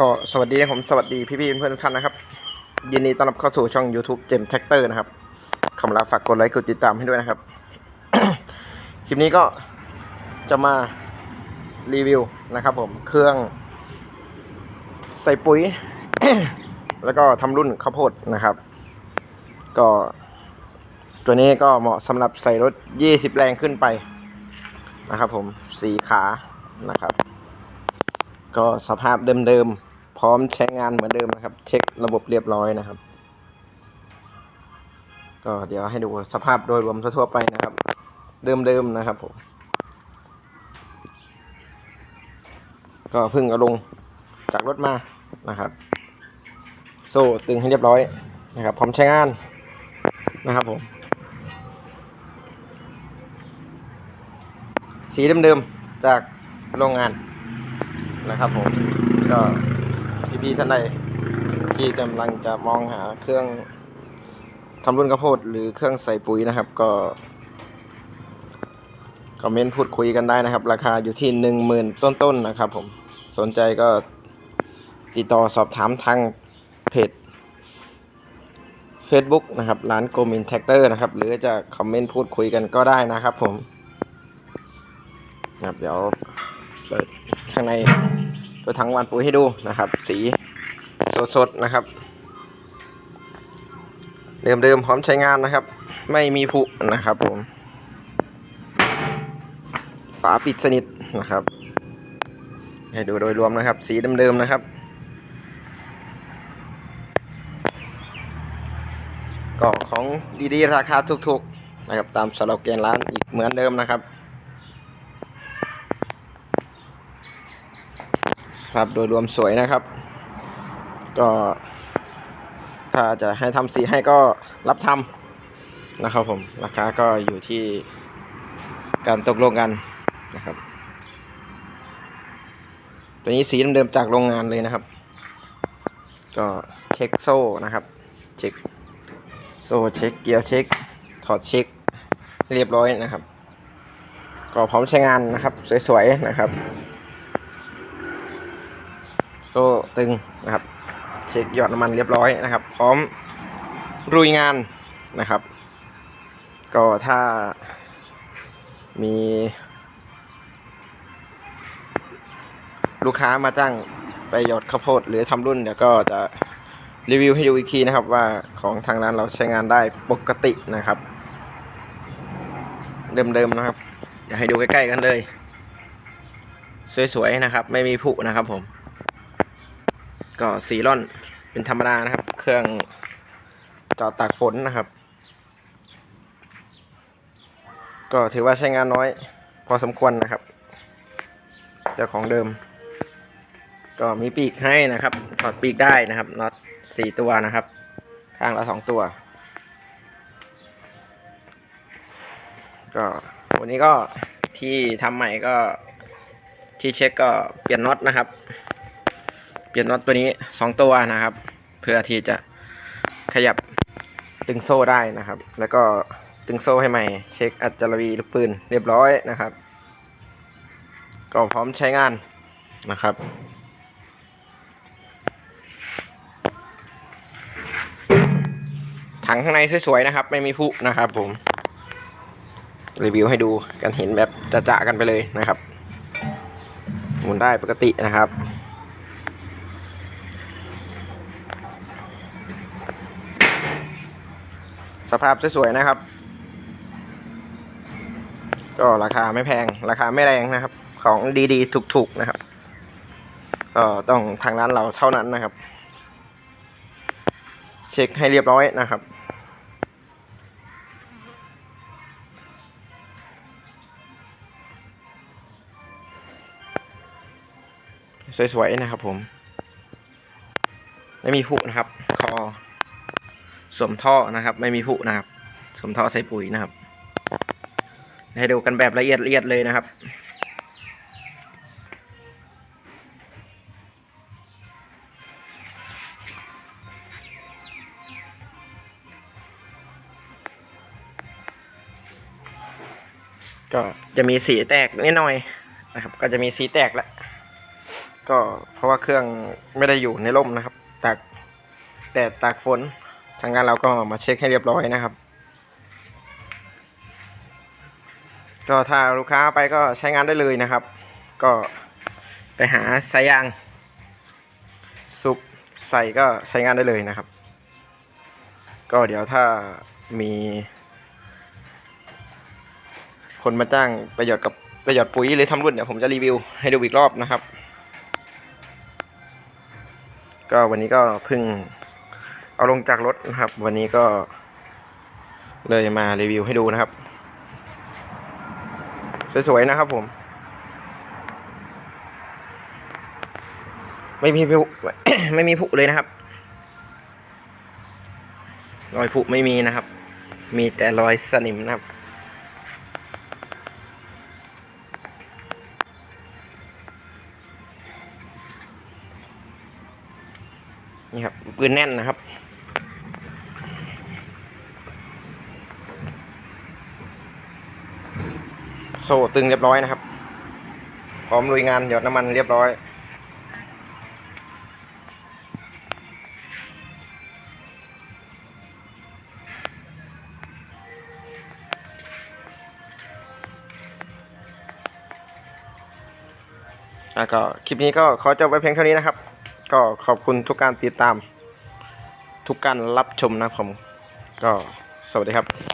ก็สวัสดีนะผมสวัสดีพี่ๆเพื่อนๆทุกท่านนะครับ ยินดีต้อนรับเข้าสู่ช่อง YouTube เจมแท็กเตอร์นะครับคำลาฝากกดไลค์กดติดตามให้ด้วยนะครับ คลิปนี้ก็จะมารีวิวนะครับผมเครื่องใส่ปุ๋ย แล้วก็ทำรุ่นข้าวโพดนะครับ ก็ ตัวนี้ก็เหมาะสำหรับใส่รถ 20 แรงขึ้นไปนะครับผมสีขานะครับ ก็สภาพเดิมๆ พร้อมใช้งานเหมือนเดิมนะครับ เช็คระบบเรียบร้อยนะครับ ก็เดี๋ยวให้ดูสภาพโดยรวมทั่วๆไปนะครับ เดิมๆนะครับผม ก็เพิ่งเอาลงจากรถมานะครับ โซ่ตึงให้เรียบร้อยนะครับ พร้อมใช้งานนะครับผมสีเดิมๆ จากโรงงาน นะครับผมก็พี่ๆท่านใดที่กำลังจะมองหาเครื่องทำรุ่นข้าวโพดหรือเครื่องใส่ปุ๋ยนะครับ ก็คอมเมนต์พูดคุยกันได้นะครับ ราคาอยู่ที่หนึ่งหมื่นต้นๆนะครับผมสนใจก็ติดต่อสอบถามทางเพจ Facebook นะครับ ร้านโกมินแท็กเตอร์นะครับ หรือจะคอมเมนต์พูดคุยกันก็ได้นะครับผมนะครับเดี๋ยว ข้างในตัวถังวานปุ๋ยให้ดูนะครับ สีสดๆนะครับเดิมๆพร้อมใช้งานนะครับ ไม่มีผุนะครับผมฝาปิดสนิทนะครับ ให้ดูโดยรวมนะครับ สีเดิมๆนะครับ ก็ของดีๆ ราคาถูกๆนะครับ ตามสโลแกนร้านอีกเหมือนเดิมนะครับ ครับโดยรวมสวยนะครับ ก็ถ้าจะให้ทำสีให้ก็รับทำนะครับผมราคาก็อยู่ที่การตกลงกันนะครับ ตัวนี้สีเดิมๆจากโรงงานเลยนะครับ ก็เช็คโซ่นะครับเช็คโซ่เช็คเกียร์เช็คถอดเช็คเรียบร้อยนะครับ ก็พร้อมใช้งานนะครับ สวยๆนะครับ โซ่ตึงนะครับ เช็คหยอดน้ำมันเรียบร้อยนะครับ พร้อมรุยงานนะครับ ก็ถ้ามีลูกค้ามาจ้างไปหยอดข้าวโพดหรือทำรุ่นเดี๋ยวก็จะรีวิวให้ดูอีกทีนะครับว่าของทางร้านเราใช้งานได้ปกตินะครับ เดิมๆนะครับเดี๋ยวให้ดูใกล้ๆกันเลย สวยๆนะครับ ไม่มีผุนะครับผม ก็สีร่อนเป็นธรรมดานะครับ เครื่องจอดตากฝนนะครับ ก็ถือว่าใช้งานน้อยพอสมควรนะครับเจ้าของเดิม ก็มีปีกให้นะครับถอดปีกได้นะครับน็อตสี่ตัวนะครับ ข้างละสองตัว ก็วันนี้ก็ที่ทำใหม่ก็ที่เช็คก็เปลี่ยนน็อตนะครับ เปลี่ยนน็อตตัวนี้สองตัวนะครับ เพื่อที่จะขยับตึงโซ่ได้นะครับ แล้วก็ตึงโซ่ให้ใหม่ เช็คอัจจารวีลูกปืนเรียบร้อยนะครับ ก็พร้อมใช้งานนะครับถังข้างในสวยๆนะครับ ไม่มีผุนะครับผม รีวิวให้ดูกันเห็นแบบจะๆกันไปเลยนะครับหมุนได้ปกตินะครับ สภาพสวยๆนะครับ ก็ราคาไม่แพง ราคาไม่แรงนะครับ ของดีๆ ถูกๆนะครับ ก็ต้องทางร้านเราเท่านั้นนะครับ เช็คให้เรียบร้อยนะครับสวยๆนะครับผม ไม่มีผุนะครับ คอ สวมท่อนะครับ ไม่มีผุนะครับสวมท่อใส่ปุ๋ยนะครับ ให้ดูกันแบบละเอียดละเอียดเลยนะครับก็จะมีสีแตกนิดหน่อยนะครับ ก็จะมีสีแตกแล้วก็เพราะว่าเครื่องไม่ได้อยู่ในร่มนะครับตากแดดตากฝนางงานเราก็มาเช็คให้เรียบร้อยนะครับ ก็ถ้าลูกค้าไปก็ใช้งานได้เลยนะครับ ก็ไปหาสายยางซุปใส่ก็ใช้งานได้เลยนะครับ ก็เดี๋ยวถ้ามีคนมาจ้างประโยชน์กับประโยชน์ปุ๋ยหรือทำรุ่นเดี๋ยวผมจะรีวิวให้ดูอีกรอบนะครับ ก็วันนี้ก็เพิ่ง เอาลงจากรถนะครับ วันนี้ก็เลยมารีวิวให้ดูนะครับ สวยๆนะครับผม ไม่มีผุไม่มีผุเลยนะครับ รอยผุไม่มีนะครับ มีแต่รอยสนิมนะครับ นี่ครับปืนแน่นนะครับโซ่ตึงเรียบร้อยนะครับ พร้อมลุยงานหยอดน้ำมันเรียบร้อย แล้วก็คลิปนี้ก็ขอจบไว้เพียงเท่านี้นะครับ ก็ขอบคุณทุกการติดตาม ทุกการรับชมนะครับผม ก็สวัสดีครับ